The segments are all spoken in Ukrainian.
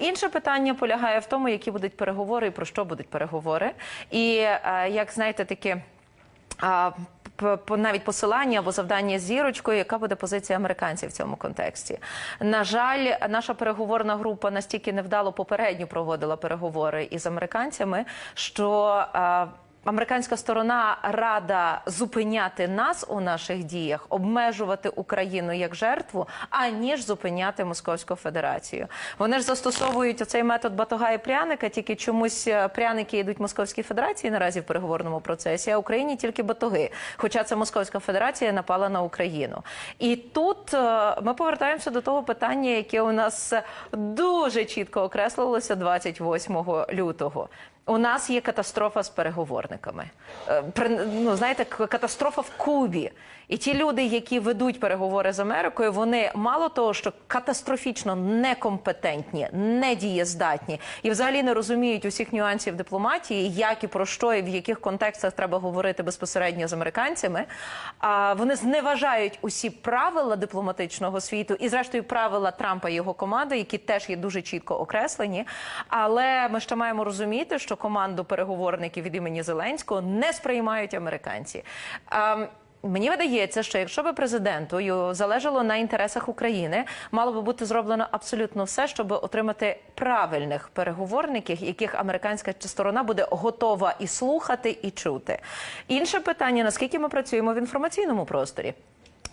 Інше питання полягає в тому, які будуть переговори і про що будуть переговори. І е, як знаєте, таке. Навіть посилання або завдання зірочкою, яка буде позиція американців в цьому контексті. На жаль, наша переговорна група настільки невдало попередньо проводила переговори із американцями, що е, Американська сторона рада зупиняти нас у наших діях, обмежувати Україну як жертву, аніж зупиняти Московську Федерацію. Вони ж застосовують оцей метод батога і пряника, тільки чомусь е, пряники йдуть Московській Федерації наразі в переговорному процесі, а Україні тільки батоги. Хоча це Московська Федерація напала на Україну. І тут е, ми повертаємося до того питання, яке у нас дуже чітко окреслилося 28 лютого. У нас є катастрофа з переговорниками. Е, Ну, знаєте, катастрофа в Кубі. І ті люди, які ведуть переговори з Америкою, вони мало того, що катастрофічно некомпетентні, недієздатні і взагалі не розуміють усіх нюансів дипломатії, як і про що і в яких контекстах треба говорити безпосередньо з американцями. А вони зневажають усі правила дипломатичного світу і, зрештою, правила Трампа і його команди, які теж є дуже чітко окреслені. Але ми ще маємо розуміти, що команду переговорників від імені Зеленського не сприймають американці. Ем, Мені видається, що якщо би президенту залежало на інтересах України, мало би бути зроблено абсолютно все, щоб отримати правильних переговорників, яких американська сторона буде готова і слухати, і чути. Інше питання: наскільки ми працюємо в інформаційному просторі?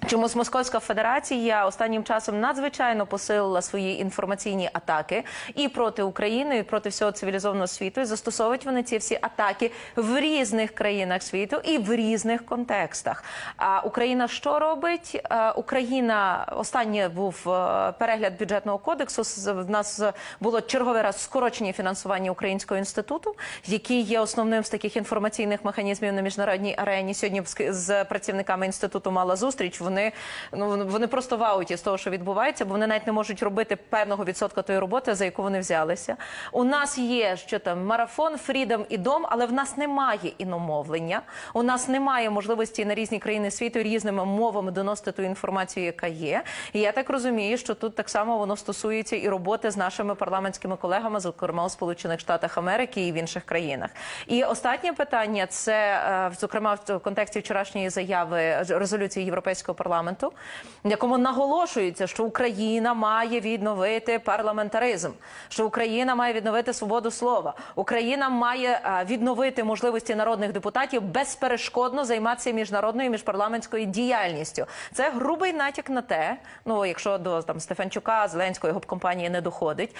Чомусь Московська Федерація останнім часом надзвичайно посилила свої інформаційні атаки і проти України, і проти всього цивілізованого світу. І застосовують вони ці всі атаки в різних країнах світу і в різних контекстах. А Україна що робить? Україна останнє був е, перегляд бюджетного кодексу. В нас було черговий раз скорочення фінансування Українського інституту, який є основним з таких інформаційних механізмів на міжнародній арені. Сьогодні з працівниками інституту мала зустріч. Вони ну вони просто в ауті з того, що відбувається, бо вони навіть не можуть робити певного відсотка тої роботи, за яку вони взялися. У нас є що там марафон, фрідом і дом, але в нас немає іномовлення. У нас немає можливості на різні країни світу різними мовами доносити ту інформацію, яка є. І я так розумію, що тут так само воно стосується і роботи з нашими парламентськими колегами, зокрема у Сполучених Штатах Америки і в інших країнах. І останнє питання це е, зокрема в контексті вчорашньої заяви резолюції Європейського парламенту, в якому наголошується, що Україна має відновити парламентаризм, що Україна має відновити свободу слова, Україна має е, відновити можливості народних депутатів безперешкодно займатися міжнародною і міжпарламентською діяльністю. Це грубий натяк на те, ну якщо до там Стефанчука, Зеленського його компанії не доходить.